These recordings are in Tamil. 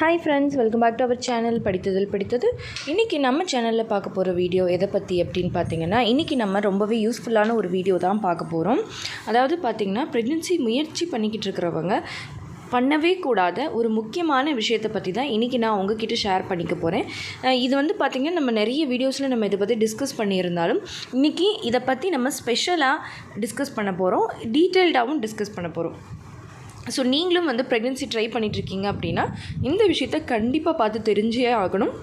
Hi friends welcome back to our channel படித்ததில் படித்தது இன்றைக்கி நம்ம சேனலில் பார்க்க போகிற வீடியோ எதை பற்றி அப்படின்னு பார்த்தீங்கன்னா இன்றைக்கி நம்ம ரொம்பவே யூஸ்ஃபுல்லான ஒரு வீடியோ தான் பார்க்க போகிறோம் அதாவது பார்த்திங்கன்னா ப்ரெக்னென்சி முயற்சி பண்ணிக்கிட்டு இருக்கிறவங்க பண்ணவே கூடாத ஒரு முக்கியமான விஷயத்தை பற்றி தான் இன்றைக்கி நான் உங்ககிட்ட ஷேர் பண்ணிக்க போகிறேன் இது வந்து பார்த்திங்கன்னா நம்ம நிறைய வீடியோஸில் நம்ம இதை பற்றி டிஸ்கஸ் பண்ணியிருந்தாலும் இன்றைக்கி இதை பற்றி நம்ம ஸ்பெஷலாக டிஸ்கஸ் பண்ண போகிறோம் டீட்டெயில்டாகவும் டிஸ்கஸ் பண்ண போகிறோம் ஸோ நீங்களும் வந்து ப்ரெக்னென்சி ட்ரை பண்ணிகிட்ருக்கீங்க அப்படின்னா இந்த விஷயத்த கண்டிப்பாக பார்த்து தெரிஞ்சே ஆகணும்.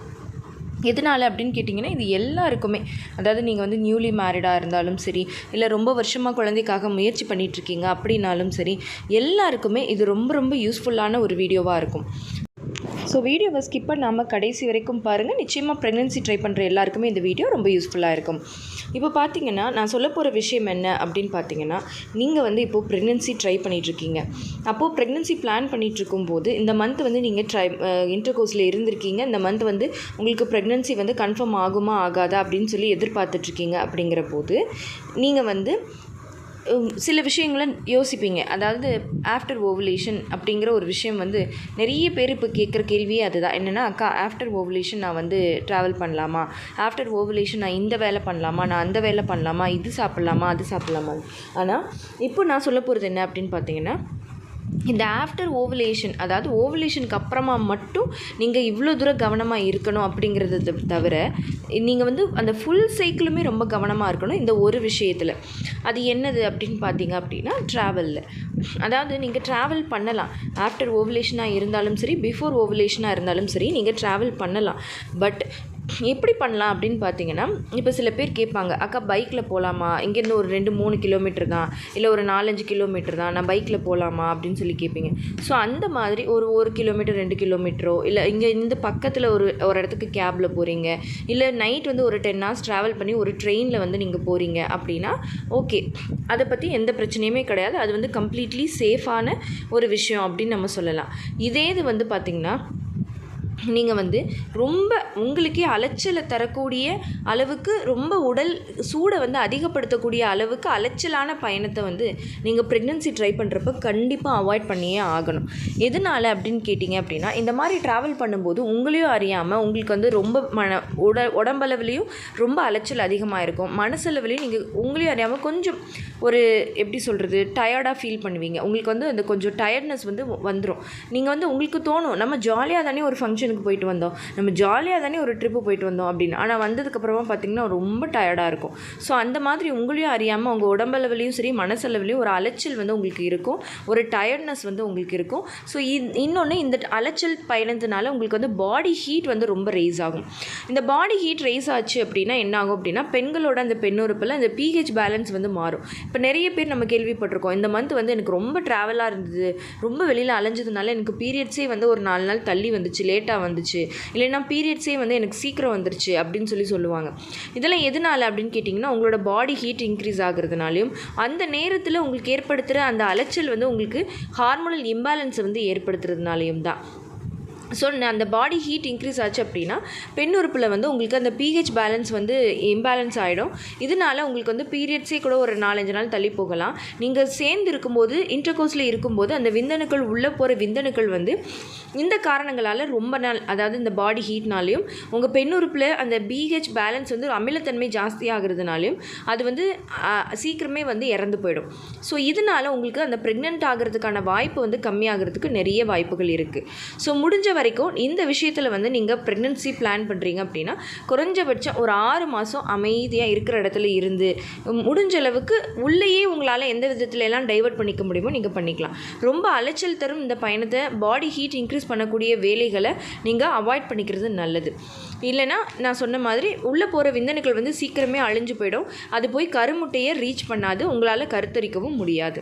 எதனால் அப்படின்னு கேட்டிங்கன்னா இது எல்லாருக்குமே. அதாவது நீங்கள் வந்து நியூலி மேரிடாக இருந்தாலும் சரி இல்லை ரொம்ப வருஷமாக குழந்தைக்காக முயற்சி பண்ணிகிட்ருக்கீங்க அப்படின்னாலும் சரி எல்லாருக்குமே இது ரொம்ப ரொம்ப யூஸ்ஃபுல்லான ஒரு வீடியோவாக இருக்கும். ஸோ வீடியோவை ஸ்கிப் பண்ணாமல் கடைசி வரைக்கும் பாருங்கள் நிச்சயமாக ப்ரெக்னென்சி ட்ரை பண்ணுற எல்லாருக்குமே இந்த வீடியோ ரொம்ப யூஸ்ஃபுல்லாக இருக்கும். இப்போ பார்த்தீங்கன்னா நான் சொல்ல போகிற விஷயம் என்ன அப்படின்னு பார்த்தீங்கன்னா நீங்கள் வந்து இப்போது ப்ரெக்னென்சி ட்ரை பண்ணிகிட்ருக்கீங்க அப்போது ப்ரெக்னென்சி பிளான் பண்ணிகிட்ருக்கும்போது இந்த மந்த் வந்து நீங்கள் ட்ரை இன்டர்கோர்ஸில் இருந்திருக்கீங்க. இந்த மந்த் வந்து உங்களுக்கு ப்ரெக்னென்சி வந்து கன்ஃபார்ம் ஆகுமா ஆகாதா அப்படின்னு சொல்லி எதிர்பார்த்துட்ருக்கீங்க அப்படிங்கிற போது நீங்கள் வந்து சில விஷயங்களை யோசிப்பீங்க. அதாவது ஆஃப்டர் ஓவலேஷன் அப்படிங்கிற ஒரு விஷயம் வந்து நிறைய பேர் இப்போ கேட்குற கேள்வியே அதுதான். என்னென்னா அக்கா ஆஃப்டர் ஓவலேஷன் நான் வந்து ட்ராவல் பண்ணலாமா? ஆஃப்டர் ஓவலேஷன் நான் இந்த வேலை பண்ணலாமா? நான் அந்த வேலை பண்ணலாமா? இது சாப்பிட்லாமா? அது சாப்பிட்லாமா? ஆனால் இப்போ நான் சொல்ல போகிறது என்ன அப்படின்னு பார்த்தீங்கன்னா இந்த ஆஃப்டர் ஓவலேஷன் அதாவது ஓவலேஷனுக்கு அப்புறமா மட்டும் நீங்கள் இவ்வளோ தூரம் கவனமாக இருக்கணும் அப்படிங்கிறத தவிர நீங்கள் வந்து அந்த ஃபுல் சைக்கிளுமே ரொம்ப கவனமாக இருக்கணும் இந்த ஒரு விஷயத்தில். அது என்னது அப்படின்னு பார்த்தீங்க அப்படின்னா ட்ராவலில் அதாவது நீங்கள் ட்ராவல் பண்ணலாம். ஆஃப்டர் ஓவலேஷனாக இருந்தாலும் சரி பிஃபோர் ஓவலேஷனாக இருந்தாலும் சரி நீங்கள் ட்ராவல் பண்ணலாம். பட் எப்படி பண்ணலாம் அப்படின்னு பார்த்தீங்கன்னா இப்போ சில பேர் கேட்பாங்க அக்கா பைக்கில் போகலாமா இங்கேருந்து ஒரு ரெண்டு மூணு கிலோமீட்டர் தான். இல்லை ஒரு நாலஞ்சு கிலோமீட்டர் தான். நான் பைக்கில் போகலாமா அப்படின்னு சொல்லி கேட்பீங்க. ஸோ அந்த மாதிரி ஒரு ஒரு கிலோமீட்டர் ரெண்டு கிலோமீட்டரோ இல்லை இங்கே இந்த பக்கத்தில் ஒரு ஒரு இடத்துக்கு கேபில் போகிறீங்க இல்லை நைட் வந்து ஒரு டென் ஹவர்ஸ் ட்ராவல் பண்ணி ஒரு ட்ரெயினில் வந்து நீங்கள் போகிறீங்க அப்படின்னா ஓகே அதை பற்றி எந்த பிரச்சனையுமே கிடையாது. அது வந்து கம்ப்ளீட்லி சேஃபான ஒரு விஷயம் அப்படின்னு நம்ம சொல்லலாம். இதே இது வந்து பார்த்திங்கன்னா நீங்கள் வந்து ரொம்ப உங்களுக்கே அலைச்சலை தரக்கூடிய அளவுக்கு ரொம்ப உடல் சூடை வந்து அதிகப்படுத்தக்கூடிய அளவுக்கு அலைச்சலான பயணத்தை வந்து நீங்கள் ப்ரெக்னென்சி ட்ரை பண்ணுறப்ப கண்டிப்பாக அவாய்ட் பண்ணியே ஆகணும். எதனால் அப்படின்னு கேட்டிங்க அப்படின்னா இந்த மாதிரி ட்ராவல் பண்ணும்போது உங்களையும் அறியாமல் உங்களுக்கு வந்து ரொம்ப மன உட உடம்பளவுலேயும் ரொம்ப அலைச்சல் அதிகமாக இருக்கும். மனசளவுலேயும் நீங்கள் உங்களையும் அறியாமல் கொஞ்சம் ஒரு எப்படி சொல்கிறது டயர்டாக ஃபீல் பண்ணுவீங்க. உங்களுக்கு வந்து அந்த கொஞ்சம் டயர்ட்னஸ் வந்து வந்துடும் நீங்கள் வந்து உங்களுக்கு தோணும் நம்ம ஜாலியாக தானே ஒரு ஃபங்க்ஷன் வெக்கேஷனுக்கு போயிட்டு வந்தோம். நம்ம ஜாலியாக தானே ஒரு ட்ரிப்பு போயிட்டு வந்தோம் அப்படின்னு. ஆனால் வந்ததுக்கப்புறமா பார்த்தீங்கன்னா ரொம்ப டயர்டாக இருக்கும். ஸோ அந்த மாதிரி உங்களையும் அறியாமல் உங்கள் உடம்பளவுலையும் சரி மனசளவுலையும் ஒரு அலைச்சல் வந்து உங்களுக்கு இருக்கும். ஒரு டயர்ட்னஸ் வந்து உங்களுக்கு இருக்கும். ஸோ இன்னொன்று இந்த அலைச்சல் பயணத்தினால உங்களுக்கு வந்து பாடி ஹீட் வந்து ரொம்ப ரைஸ் ஆகும். இந்த பாடி ஹீட் ரைஸ் ஆச்சு அப்படின்னா என்ன ஆகும் அப்படின்னா பெண்களோட அந்த பெண்ணுறுப்பில் இந்த பிஹெச் பேலன்ஸ் வந்து மாறும். இப்போ நிறைய பேர் நம்ம கேள்விப்பட்டிருக்கோம். இந்த மந்த் வந்து எனக்கு ரொம்ப ட்ராவலாக இருந்தது. ரொம்ப வெளியில் அலைஞ்சதுனால எனக்கு பீரியட்ஸே வந்து ஒரு நாலு நாள் தள்ளி வந்துச்சு. லேட்டாக வந்துச்சு. இல்லைன்னா பீரியட்ஸே வந்து எனக்கு சீக்கிரம் வந்துருச்சு அப்படின்னு சொல்லி சொல்லுவாங்க. இதெல்லாம் எதனால அப்படின்னு கேட்டிங்கன்னா உங்களோட பாடி ஹீட் இன்க்ரீஸ் ஆகுறதுனாலையும் அந்த நேரத்தில் உங்களுக்கு ஏற்படுத்துகிற அந்த அலைச்சல் வந்து உங்களுக்கு ஹார்மோனல் இம்பேலன்ஸை வந்து ஏற்படுத்துறதுனாலையும் தான். ஸோ அந்த பாடி ஹீட் இன்க்ரீஸ் ஆச்சு அப்படின்னா பெண் உறுப்பில் வந்து உங்களுக்கு அந்த பிஹெச் பேலன்ஸ் வந்து இம்பேலன்ஸ் ஆகிடும் இதனால உங்களுக்கு வந்து பீரியட்ஸே கூட ஒரு நாலஞ்சு நாள் தள்ளி போகலாம். நீங்கள் சேர்ந்து இருக்கும்போது இன்டர்கோர்ஸில் இருக்கும்போது அந்த விந்தணுக்கள் உள்ளே போகிற விந்தணுக்கள் வந்து இந்த காரணங்களால் ரொம்ப நாள் அதாவது இந்த பாடி ஹீட்னாலையும் உங்கள் பெண் உறுப்பில் அந்த பிஹெச் பேலன்ஸ் வந்து அமிலத்தன்மை ஜாஸ்தி ஆகிறதுனாலையும் அது வந்து சீக்கிரமே வந்து இறந்து போயிடும். ஸோ இதனால் உங்களுக்கு அந்த ப்ரெக்னென்ட் ஆகிறதுக்கான வாய்ப்பு வந்து கம்மியாகிறதுக்கு நிறைய வாய்ப்புகள் இருக்குது ஸோ முடிஞ்ச வரைக்கும் இந்த விஷயத்தில் வந்து நீங்கள் ப்ரெக்னென்சி பிளான் பண்ணுறீங்க அப்படின்னா குறைஞ்சபட்சம் ஒரு ஆறு மாதம் அமைதியாக இருக்கிற இடத்துல இருந்து முடிஞ்ச அளவுக்கு உள்ளேயே உங்களால் எந்த விதத்துல எல்லாம் டைவர்ட் பண்ணிக்க முடியுமோ நீங்கள் பண்ணிக்கலாம். ரொம்ப அலைச்சல் தரும் இந்த பயணத்தை பாடி ஹீட் இன்க்ரீஸ் பண்ணக்கூடிய வேலைகளை நீங்கள் அவாய்ட் பண்ணிக்கிறது நல்லது. இல்லைன்னா நான் சொன்ன மாதிரி உள்ளே போகிற விந்தணுக்கள் வந்து சீக்கிரமே அழிஞ்சு போயிடும். அது போய் கருமுட்டையை ரீச் பண்ணாது உங்களால் கருத்தரிக்கவும் முடியாது.